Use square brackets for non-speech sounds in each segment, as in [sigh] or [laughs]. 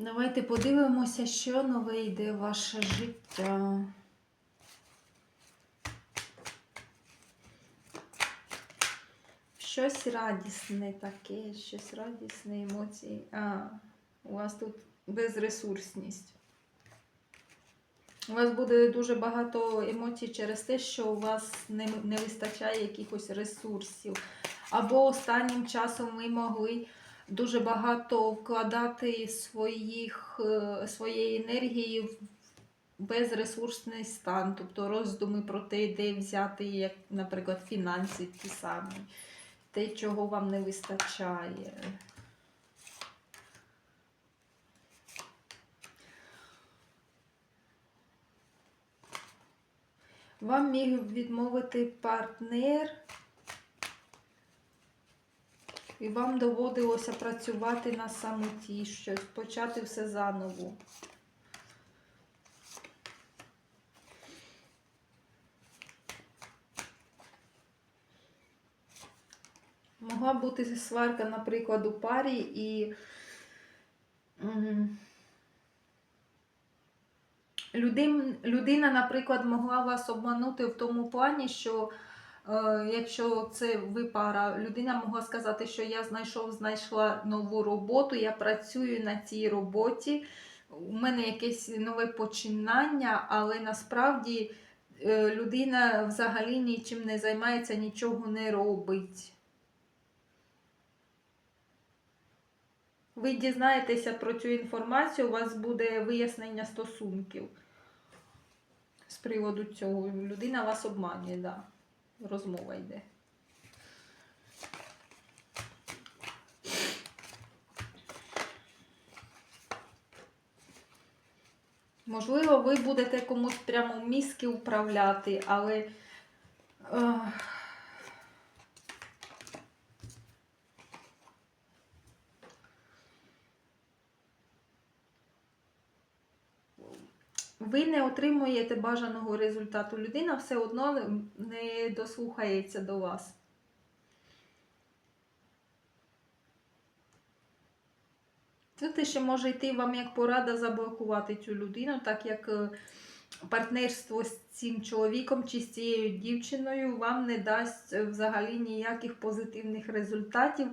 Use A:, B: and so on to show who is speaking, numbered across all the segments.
A: Давайте подивимося, що нове йде в ваше життя. Щось радісне таке, щось радісне емоції. А, у вас тут безресурсність. У вас буде дуже багато емоцій через те, що у вас не, не вистачає якихось ресурсів. Або останнім часом ви могли дуже багато вкладати своїх, е, своєї енергії в безресурсний стан, тобто роздуми про те, де взяти, як, наприклад, фінанси ті самі, те, чого вам не вистачає. Вам міг відмовити партнер, і вам доводилося працювати на самоті, щось, почати все заново. Могла бути сварка, наприклад, у парі і людин, людина, наприклад, могла вас обманути в тому плані, що якщо це ви пара, людина могла сказати, що я знайшов, знайшла нову роботу, я працюю на цій роботі, у мене якесь нове починання, але насправді е, людина взагалі нічим не займається, нічого не робить. Ви дізнаєтеся про цю інформацію, у вас буде вияснення стосунків з приводу цього. Людина вас обманює, да. Розмова йде. Можливо, ви будете комусь прямо мізки управляти, але. е, ви не отримуєте бажаного результату. Людина все одно не- дослухається до вас. Тут ще може йти вам як порада заблокувати цю людину, так як е, партнерство з цим чоловіком чи з цією дівчиною вам не дасть е, взагалі ніяких позитивних результатів.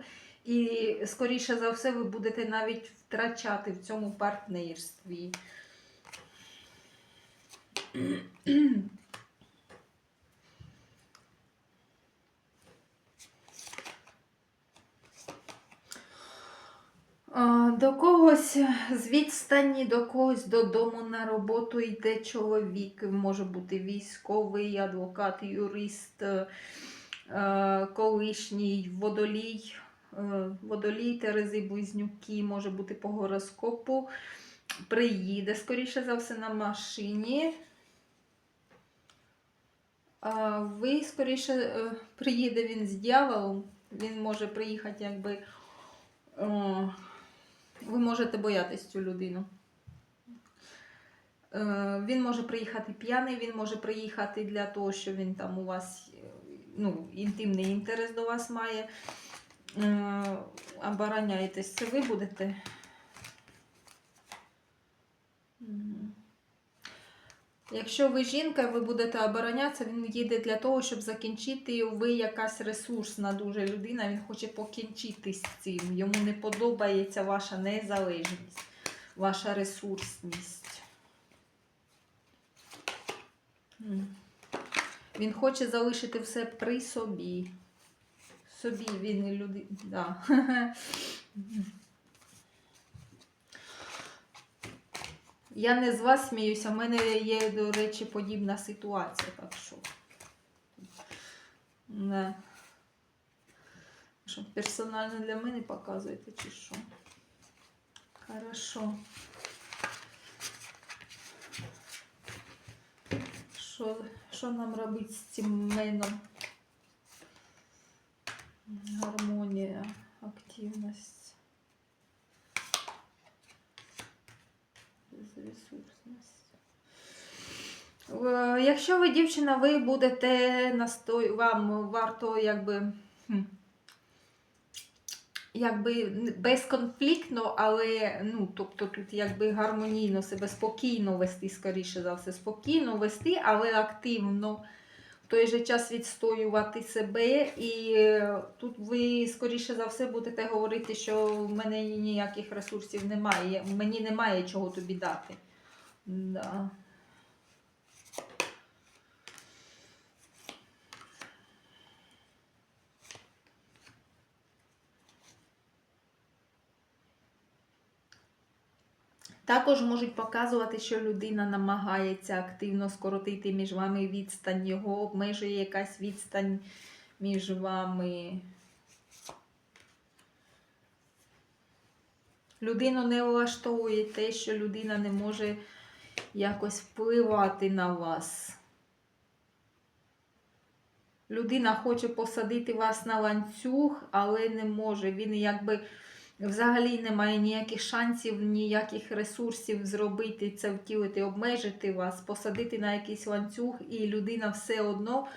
A: І, скоріше за все, ви будете навіть втрачати в цьому партнерстві. До когось з відстані, до когось додому на роботу йде чоловік. Може бути військовий, адвокат, юрист, е, е, колишній водолій, е, водолій Терези Близнюки, може бути по гороскопу. Приїде, скоріше за все, на машині. Ви, скоріше, е, приїде він з дьяволом. Він може приїхати, якби. Ви можете боятись цю людину. Е, Він може приїхати п'яний, він може приїхати для того, що він там у вас е, ну, інтимний інтерес до вас має. Обороняєтесь, це ви будете. Якщо ви жінка, ви будете оборонятися, він їде для того, щоб закінчити. Ви якась ресурсна дуже людина, він хоче покінчити з цим. Йому не подобається ваша незалежність, ваша ресурсність. Він хоче залишити все при собі. Собі він люди. Да. [laughs] Я не з вас сміюся, в мене є, до речі, подібна ситуація, так що. Не. Що, персонально для мене показуєте, чи що? Хорошо. Що, що нам робити з цим меном? Гармонія, активність. Безресурсність. Е, Якщо ви дівчина, ви будете настой, вам варто якби. якби безконфліктно, але ну, тобто тут якби гармонійно себе спокійно вести, скоріше за все, спокійно вести, але активно. В той же час відстоювати себе, і е, тут ви, скоріше за все, будете говорити, що в мене ніяких ресурсів немає, мені немає чого тобі дати. Да. Також можуть показувати, що людина намагається активно скоротити між вами відстань, його обмежує якась відстань між вами. Людину не влаштовує те, що людина не може якось впливати на вас. Людина хоче посадити вас на ланцюг, але не може. Він якби взагалі не має ніяких шансів, ніяких ресурсів зробити це, втілити, обмежити вас, посадити на якийсь ланцюг, і людина все одно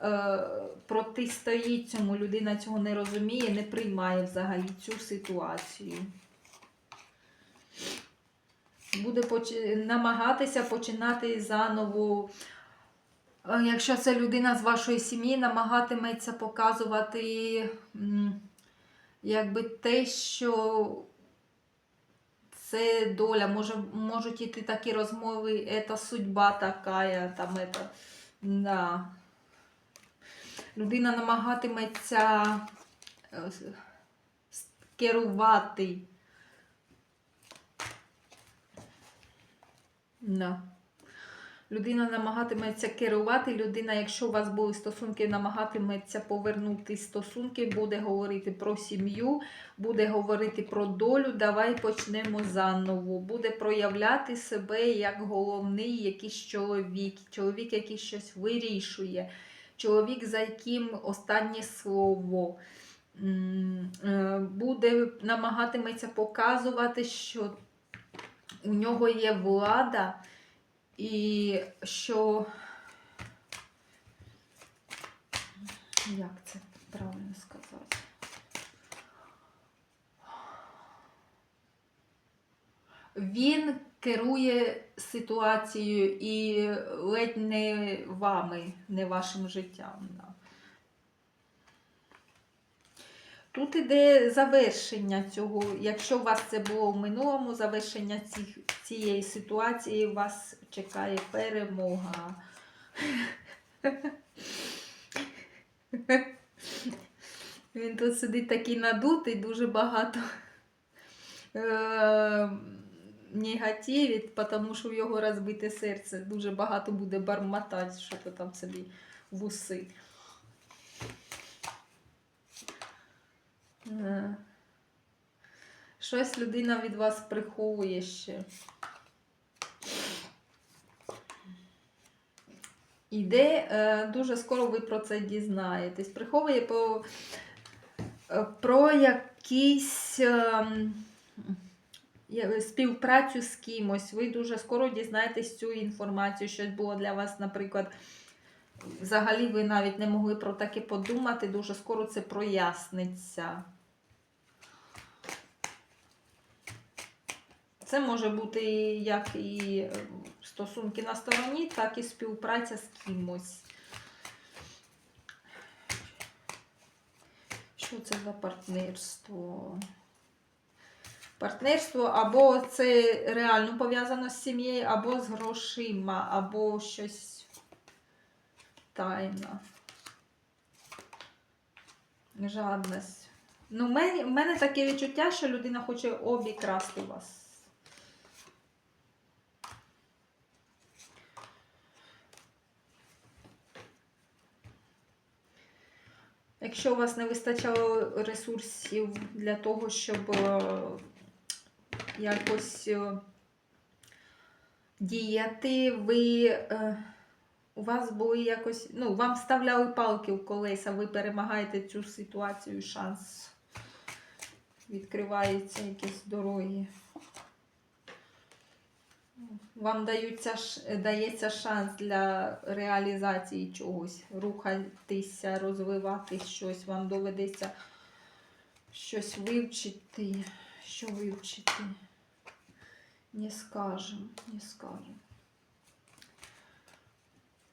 A: е, протистоїть цьому. Людина цього не розуміє, не приймає взагалі цю ситуацію. Буде поч- намагатися починати заново. Е, Якщо це людина з вашої сім'ї, намагатиметься показувати якби те, що це доля, може, можуть іти такі розмови, це судьба така, там, это, да. Людина намагатиметься е, керувати. Да. Людина намагатиметься керувати. Людина, якщо у вас були стосунки, намагатиметься повернути стосунки, буде говорити про сім'ю, буде говорити про долю. Давай почнемо заново. Буде проявляти себе як головний якийсь чоловік, чоловік, який щось вирішує, чоловік, за яким останнє слово. Е, Буде намагатиметься показувати, що у нього є влада. І що. Як це правильно сказати? Він керує ситуацією і ледь не вами, не вашим життям. Тут іде завершення цього. Якщо у вас це було в минулому, завершення цих, цієї ситуації, вас чекає перемога. Він тут сидить такий надутий, дуже багато е- негативить, тому що в його розбите серце дуже багато буде бармотати, що то там собі в уси. Е. Щось людина від вас приховує ще. Іде, е, дуже скоро ви про це дізнаєтесь. Приховує по, е, про якісь ем, співпрацю з кимось. Ви дуже скоро дізнаєтесь цю інформацію. Щось було для вас, наприклад, взагалі ви навіть не могли про таке подумати. Дуже скоро це проясниться. Це може бути як і е, стосунки на стороні, так і співпраця з кимось. Що це за партнерство? Партнерство або це реально пов'язано з сім'єю, або з грошима, або щось тайна. Жадність. Ну, в мене, таке відчуття, що людина хоче обікрасти вас. Якщо у вас не вистачало ресурсів для того, щоб е, якось е, діяти, ви е, у вас були якось, ну, вам вставляли палки в колеса, ви перемагаєте цю ситуацію, шанс відкриваються якісь дороги. Вам даються, дається шанс для реалізації чогось, рухатися, розвивати щось. Вам доведеться щось вивчити. Що вивчити? Не скажем, не скажем.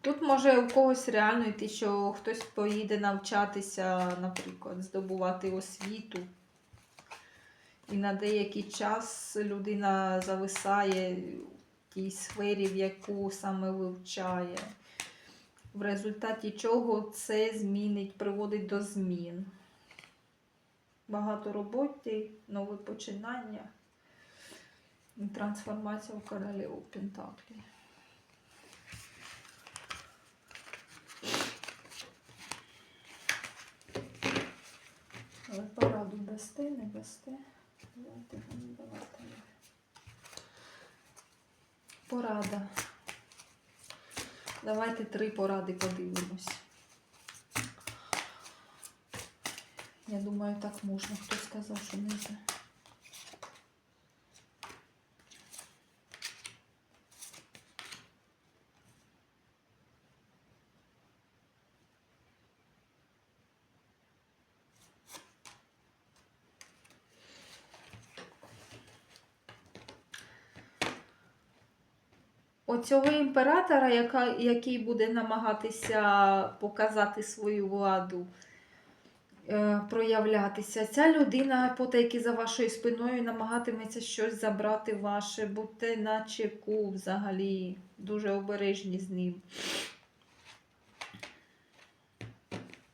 A: Тут може у когось реально йти, що хтось поїде навчатися, наприклад, здобувати освіту. І на деякий час людина зависає тій сфері, в яку саме вивчає. В результаті чого це змінить, приводить до змін. Багато роботи, нове починання. Трансформація в королеву Пентаклі. Але пораду дасте, не дасте. Давайте, давайте. Порада. Давайте три поради подивимось. Я думаю, так можна. Хто сказав, що не? Оцього імператора, яка, який буде намагатися показати свою владу, е, проявлятися, ця людина, потайки за вашою спиною, намагатиметься щось забрати ваше, будьте на чеку взагалі, дуже обережні з ним.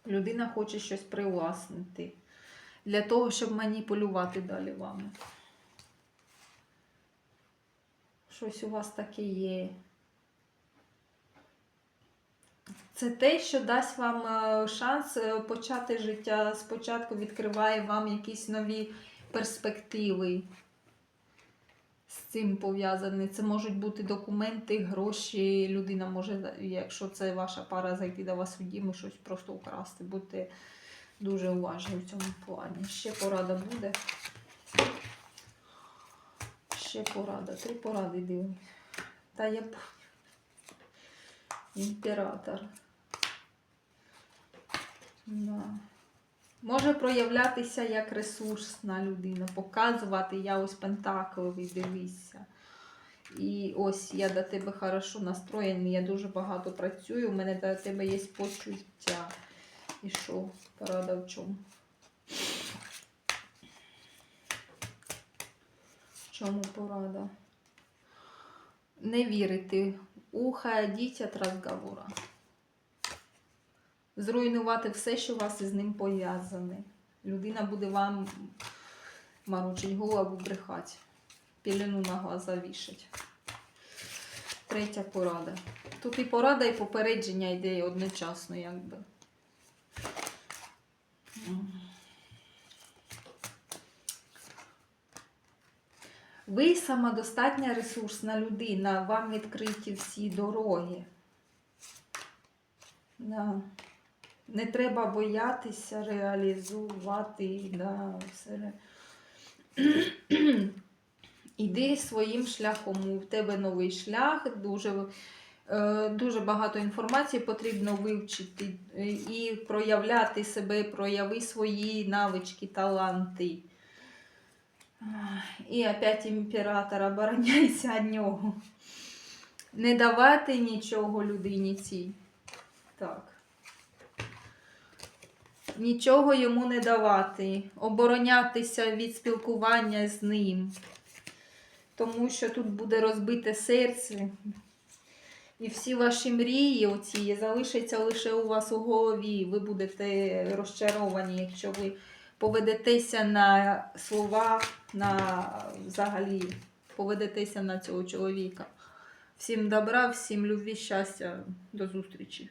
A: Людина хоче щось привласнити для того, щоб маніпулювати далі вами. Щось у вас таке є. Це те, що дасть вам е, шанс е, почати життя спочатку, відкриває вам якісь нові перспективи з цим пов'язані. Це можуть бути документи, гроші. Людина може, якщо це ваша пара, зайти до вас у дім і щось просто украсти. Будьте дуже уважні в цьому плані. Ще порада буде. Ще порада. Три поради дивимось. Та я б- імператор. Да. Може проявлятися як ресурсна людина, показувати я ось пентакловий, дивися. І ось я до тебе хорошо настроєний, я дуже багато працюю, у мене до тебе є почуття. І що? Порада в чому? Чому порада? Не вірити. Уходіть від розговора. Зруйнувати все, що вас із ним пов'язане. Людина буде вам морочить голову, брехати. Пілену на глаза вішать. Третя порада. Тут і порада, і попередження йде одночасно, якби. Ви самодостатня ресурсна людина, вам відкриті всі дороги. Да. Не треба боятися реалізувати да, все. [clears throat] Іди своїм шляхом. У тебе новий шлях, дуже, е, дуже багато інформації потрібно вивчити е, і проявляти себе, прояви свої навички, таланти. І опять імператор, обороняйся від нього. Не давати нічого людині цій. Так. Нічого йому не давати, оборонятися від спілкування з ним. Тому що тут буде розбите серце. І всі ваші мрії оці залишаться лише у вас у голові. Ви будете розчаровані, якщо ви поведетеся на слова, на взагалі поведетеся на цього чоловіка. Всім добра, всім любві, щастя, до зустрічі.